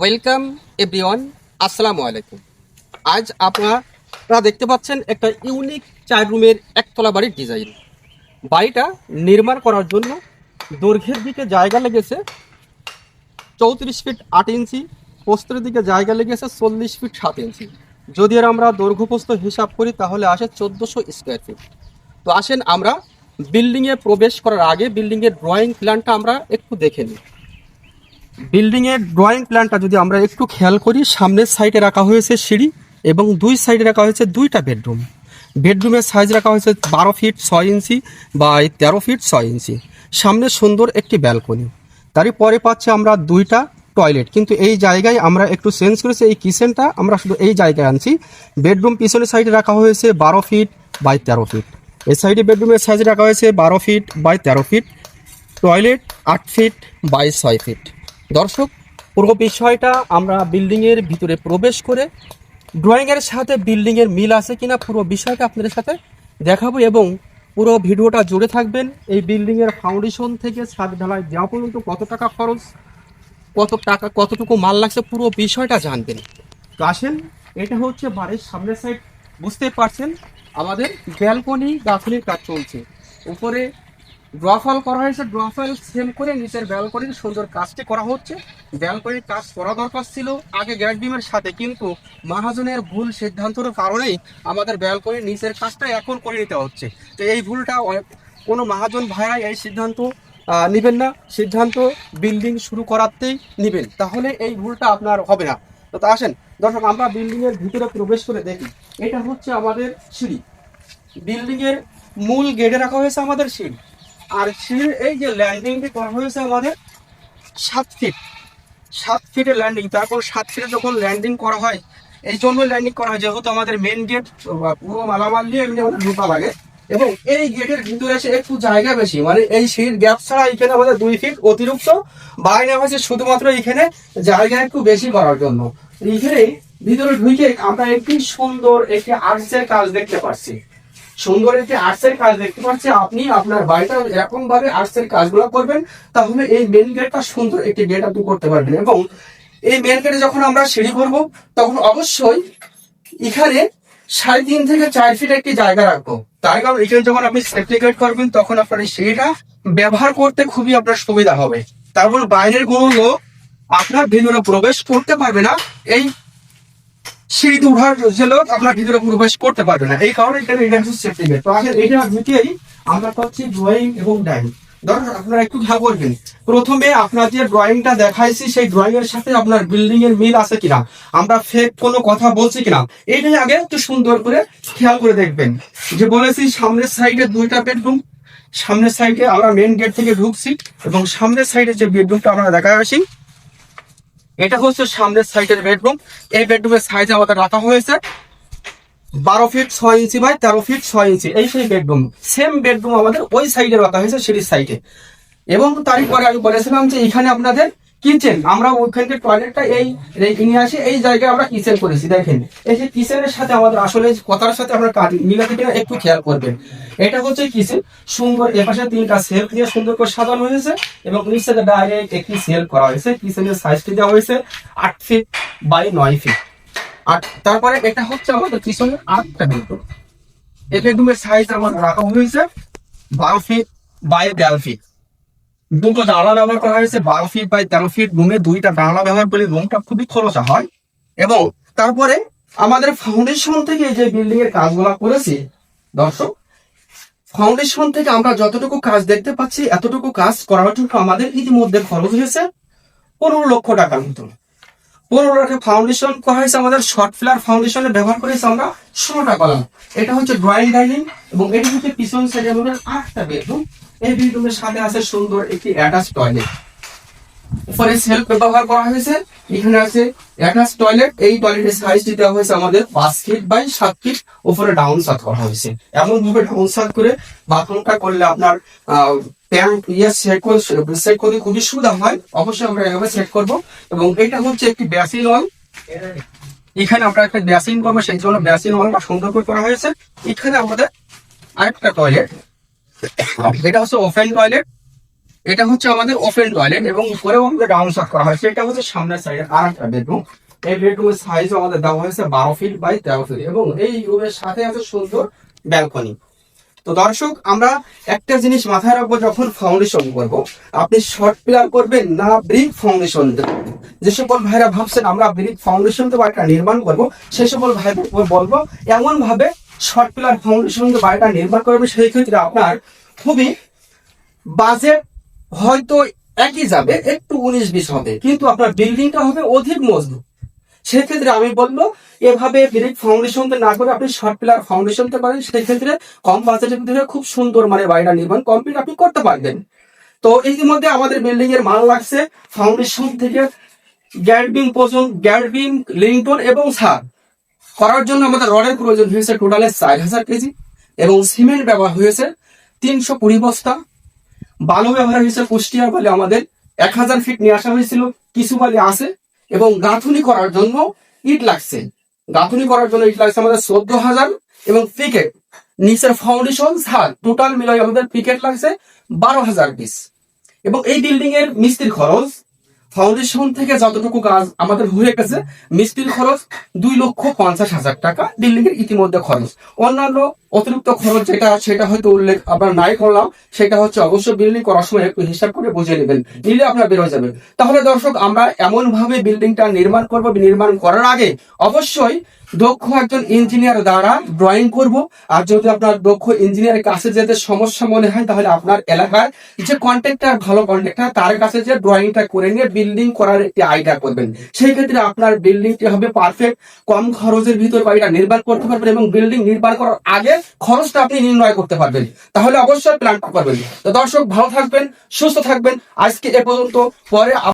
Welcome everyone আসসালামু আলাইকুম আজ আপনারা দেখতে পাচ্ছেন একটা ইউনিক চার রুমের একতলা বাড়ির ডিজাইন বাড়িটা নির্মাণ করার জন্য দৈর্ঘ্যের দিকে জায়গা লেগেছে চৌত্রিশ ফিট আট ইঞ্চি পোস্তের দিকে জায়গা লেগেছে চল্লিশ ফিট সাত ইঞ্চি। যদি আর আমরা দৈর্ঘ্যপ্রস্থ হিসাব করি, তাহলে আসে চোদ্দোশো স্কোয়ার ফিট তো আসেন আমরা বিল্ডিংয়ে প্রবেশ করার আগে বিল্ডিংয়ের ড্রয়িং প্ল্যানটা আমরা একটু দেখে নিই। বিল্ডিং এর ড্রয়িং প্ল্যানটা যদি আমরা একটু খেয়াল করি, সামনের সাইডে রাখা হয়েছে সিঁড়ি এবং দুই সাইডে রাখা হয়েছে দুইটা বেডরুম। বেডরুমের সাইজ রাখা হয়েছে বারো ফিট ছয় ইঞ্চি বা তেরো ফিট ছয় ইঞ্চি। সামনে সুন্দর একটি ব্যালকনি। তারই পরে পাচ্ছে আমরা দুইটা টয়লেট। কিন্তু এই জায়গায় আমরা একটু চেঞ্জ করেছি, এই কিচেনটা আমরা শুধু এই জায়গায় আনছি। বেডরুম পিছনের সাইডে রাখা হয়েছে বারো ফিট বাই তেরো ফিট। এই সাইডে বেডরুমের সাইজ রাখা হয়েছে বারো ফিট বাই তেরো ফিট। টয়লেট আট ফিট বাই ছয় ফিট। দর্শক পুরো বিষয়টা আমরা বিল্ডিংয়ের ভিতরে প্রবেশ করে ড্রয়িংয়ের সাথে বিল্ডিংয়ের মিল আছে কিনা পুরো বিষয়টা আপনাদের সাথে দেখাবো এবং পুরো ভিডিওটা জুড়ে থাকবেন। এই বিল্ডিংয়ের ফাউন্ডেশন থেকে ছাদ ঢালাই দেওয়া পর্যন্ত কত টাকা খরচ, কত টাকা, কতটুকু মাল লাগছে পুরো বিষয়টা জানবেন। তো আসেন, এটা হচ্ছে বাড়ির সামনের সাইড বুঝতে পারছেন, আমাদের ব্যালকনি গাছনির কাজ চলছে। উপরে ড্রফল করা হয়েছে ড্রফল সেম করে নিচের ব্যালকনির সুন্দর কাজটি করা হচ্ছে। ব্যালকনির কাজ করা দরকার ছিল। আগে গ্যাস বিমের সাথে কিন্তু মহাজনের ভুল সিদ্ধান্তের কারণেই আমাদের ব্যালকনির নিচের কাজটা এখন করে নিতে হচ্ছে। তো এই ভুলটা কোনো মহাজন ভাইরা এই সিদ্ধান্ত নিবেন না। সিদ্ধান্ত বিল্ডিং শুরু করাতেই নিবেন। তাহলে এই ভুলটা আপনার হবে না। তো তা আসেন, দর্শক, আমরা বিল্ডিংয়ের ভিতরে প্রবেশ করে দেখি। এটা হচ্ছে আমাদের সিঁড়ি। বিল্ডিংয়ের মূল গেটে রাখা হয়েছে আমাদের সিঁড়ি। আর সিঁড়ির এই যে ল্যান্ডিংটি করা হয়েছে আমাদের, সাত ফিট সাত ফিটের ল্যান্ডিং তারপর সাত ফিটে যখন ল্যান্ডিং করা হয়, এই জন্য ল্যান্ডিং করা হয়, যেহেতু আমাদের মেন গেট পুরো মালামাল দিয়ে এমনি আমাদের ঢুকা লাগে। এবং এই গেটের ভিতরে এসে একটু জায়গা বেশি মানে এই সিঁড়ির গ্যাপ ছাড়া এখানে আমাদের দুই ফিট অতিরিক্ত বাইরে হয়েছে, শুধুমাত্র এখানে জায়গা একটু বেশি করার জন্য। এখানে ভিতরে ঢুকে আমরা একটি সুন্দর একটি আর্টসের কাজ দেখতে পাচ্ছি। সুন্দর একটি আর্টসের কাজ দেখতে পাচ্ছি। আপনি আপনার বাড়িটা এরকম ভাবে আর্টসের কাজগুলো করবেন, তাহলে এই মেন গেটটা সুন্দর একটি গেট আপনি করতে পারবেন। এবং এই মেন গেটে যখন আমরা সিঁড়ি করব, তখন অবশ্যই এখানে সাড়ে তিন থেকে চার ফিট একটি জায়গা রাখব। তার কারণ এখানে যখন আপনি সেফটি গেট করবেন, তখন আপনার এই সিঁড়িটা ব্যবহার করতে খুবই আপনার সুবিধা হবে। তারপর বাইরের কোনো লোক আপনার ভিতরে প্রবেশ করতে পারবে না। এই দিয়ে উঠার যে লোক আপনার ভিতরে প্রবেশ করতে পারবে না। এই কারণে এখানে এটা হচ্ছে সেফটি গেট তো আগে এটা ঢুকেই আমরা পাচ্ছি ড্রয়িং এবং ডাইনিং ধরুন আপনারা একটু খেয়াল করবেন, প্রথমে আপনার যে ড্রয়িংটা দেখাইছি, সেই ড্রয়িং এর সাথে আপনার বিল্ডিং এর মিল আছে কিনা, আমরা ফেক কোনো কথা বলছি কিনা এইটাই আগে একটু সুন্দর করে খেয়াল করে দেখবেন। যে বলেছি, সামনের সাইডে দুইটা বেডরুম সামনের সাইডে আমরা মেন গেট থেকে ঢুকছি এবং সামনের সাইডে যে বেডরুমটা আমরা দেখা আসি এটা হচ্ছে সামনের সাইডের বেডরুম। এই বেডরুমের সাইজ আমাদের রাখা হয়েছে বারো ফিট ছয় ইঞ্চি বাই তেরো ফিট ছয় ইঞ্চি। এই সেই বেডরুম। সেম বেডরুম আমাদের ওই সাইডে রাখা হয়েছে সিঁড়ির সাইডে এবং তারপরে আমি বলেছিলাম যে এখানে আপনাদের কিচেন, আমরা ওইখানকার টয়লেটটা এই নিয়ে আসি, এই জায়গায় আমরা কিচেন করেছি, দেখেন। এই যে কিচেনের সাথে আমাদের আসলে কথার সাথে আমরা কাজ মিলাতে কিনা একটু খেয়াল করবেন। এটা হচ্ছে কিচেন, সুন্দর এপাশে তিনটা সেলফ দিয়ে সুন্দর করে সাজানো হয়েছে এবং নিচে ডাইরেক্ট একটি সেল করা হয়েছে, কিচেনের সাইজটি দেওয়া হয়েছে আট ফিট বাই নয় ফিট আর তারপরে এটা হচ্ছে আমাদের পিছনের আটটা বেডরুম। এই বেডরুমের সাইজ আমাদের রাখা হয়েছে বারো ফিট বাই তেরো ফিট দুটো জানলা ব্যবহার করা হয়েছে, বারো ফিট বাই তেরো ফিট রুমে দুইটা জানলা ব্যবহার করলে রুমটা খুবই খরচা হয়। এবং তারপরে আমাদের ফাউন্ডেশন থেকে যে বিল্ডিং এর কাজগুলো করেছি, দর্শক ফাউন্ডেশন থেকে আমরা যতটুকু কাজ দেখতে পাচ্ছি, এতটুকু কাজ করার জন্য আমাদের ইতিমধ্যে খরচ হয়েছে পনেরো লক্ষ টাকার মতন। পনেরো লাখের ফাউন্ডেশন করা হয়েছে আমাদের শর্ট ফ্লার ফাউন্ডেশনে ব্যবহার করেছি আমরা ষোলোটা কলাম। এটা হচ্ছে ড্রয়িং ডাইনিং এবং এটা হচ্ছে পিছন সাইডে আমাদের আটটা বেডরুম এই বেডরুমের সাথে আছে সুন্দর একটি অ্যাটাচ টয়লেট উপরে সেলফ ব্যবহার করা হয়েছে। এখানে আছে অ্যাটাচ টয়লেট এই টয়লেটের সাইজটি দেওয়া হয়েছে আমাদের পাঁচ ফিট বাই সাত ফিট উপরে ডাউন সাত করা হয়েছে। এমন ভাবে ডাউন সাত করে বাথরুমটা করলে আপনার ট্যাঙ্ক ইয়ে সেট করে সেট করতে খুবই সুবিধা হয়। অবশ্যই আমরা এভাবে সেট করব। এবং এটা হচ্ছে একটি বেসিন ওয়াল এখানে আমরা একটা বেসিন করব, সেই জন্য ব্যাসিন বেসিন বা সুন্দর করে করা হয়েছে। এখানে আমাদের আরেকটা টয়লেট এটা হচ্ছে ওপেন টয়লেট এটা হচ্ছে আমাদের ওপেন টয়লেট এবং উপরেও আমাদের ডাউন করা হয়েছে। এটা হচ্ছে সামনের আর একটা বেডরুম এই বেডরুমের সাইজ আমাদের দেওয়া হয়েছে বারো ফিট বাই তেরো ফিট এবং এই রুমের সাথে আছে সুন্দর ব্যালকনি তো দর্শক, আমরা একটা জিনিস মাথায় রাখব যখন ফাউন্ডেশন করব। আপনি শর্ট পিলার করবেন না ব্রিক ফাউন্ডেশন যে সকল ভাইরা ভাবছেন আমরা ব্রিক ফাউন্ডেশন দিয়ে বাড়িটা নির্মাণ করব সেই সকল ভাইদের বলব এমন ভাবে শর্ট পিলার ফাউন্ডেশন যে বাড়িটা নির্মাণ করবে সেই ক্ষেত্রে আপনার খুবই বাজেট হয়তো একই যাবে, একটু উনিশ বিশ হবে, কিন্তু আপনার বিল্ডিংটা হবে অধিক মজবুত। সেক্ষেত্রে আমি বলব, এভাবে ব্রিক ফাউন্ডেশন না করে আপনি শর্ট পিলার ফাউন্ডেশন পারেন সেই ক্ষেত্রে কম বাজেটের ভিতরে খুব সুন্দর মানে বাড়িটা নির্মাণ কমপ্লিট আপনি করতে পারবেন। তো ইতিমধ্যে আমাদের বিল্ডিং এর মাল লাগছে ফাউন্ডেশন থেকে গ্যারবিম পর্যন্ত গ্যারবিম লিংটন এবং সার করার জন্য আমাদের রডের প্রয়োজন হয়েছে টোটালে চার হাজার কেজি এবং সিমেন্ট ব্যবহার হয়েছে তিনশো কুড়ি বস্তা। বালু ব্যবহার হয়েছে কুষ্টিয়া বলে আমাদের এক হাজার ফিট নিয়ে আসা হয়েছিল, কিছু বালি আছে এবং গাঁথুনি করার জন্য ইট লাগছে। গাঁথুনি করার জন্য ইট লাগছে আমাদের চোদ্দ হাজার এবং পিকেট। নিচের ফাউন্ডেশন ছাদ টোটাল মিলাই আমাদের পিকেট লাগছে বারো হাজার পিস এবং এই বিল্ডিং এর মিস্ত্রির খরচ ফাউন্ডেশন থেকে যতটুকু কাজ আমাদের হয়ে গেছে, মিস্ত্রির খরচ দুই লক্ষ পঞ্চাশ হাজার টাকা। এর ইতিমধ্যে খরচ। অন্যান্য অতিরিক্ত খরচ যেটা, সেটা হয়তো উল্লেখ আমরা নাই করলাম, সেটা হচ্ছে অবশ্য বিল্ডিং করার সময় একটু হিসাব করে বুঝে নেবেন। নিলে আপনার বেরোয় যাবেন। তাহলে দর্শক, আমরা এমন ভাবে বিল্ডিংটা নির্মাণ করব, নির্মাণ করার আগে অবশ্যই দক্ষ একজন ইঞ্জিনিয়ার দ্বারা ড্রয়িং করব। আর যদি আপনার দক্ষ ইঞ্জিনিয়ারের কাছে যেতে সমস্যা মনে হয়, তাহলে আপনার এলাকার যে কন্ট্রাক্টর ভালো কন্ট্রাক্টর তার কাছে যে ড্রয়িংটা করে নিয়ে বিল্ডিং করার একটি আইডিয়া করবেন। সেই ক্ষেত্রে আপনার বিল্ডিংটি হবে পারফেক্ট কম খরচের ভিতর বাড়িটা নির্মাণ করতে পারবেন এবং বিল্ডিং নির্মাণ করার আগে খরচটা আপনি নির্ণয় করতে পারবেন। তাহলে অবশ্যই প্ল্যান করবেন। তো দর্শক, ভালো থাকবেন, সুস্থ থাকবেন। আজকে এ পর্যন্ত। পরে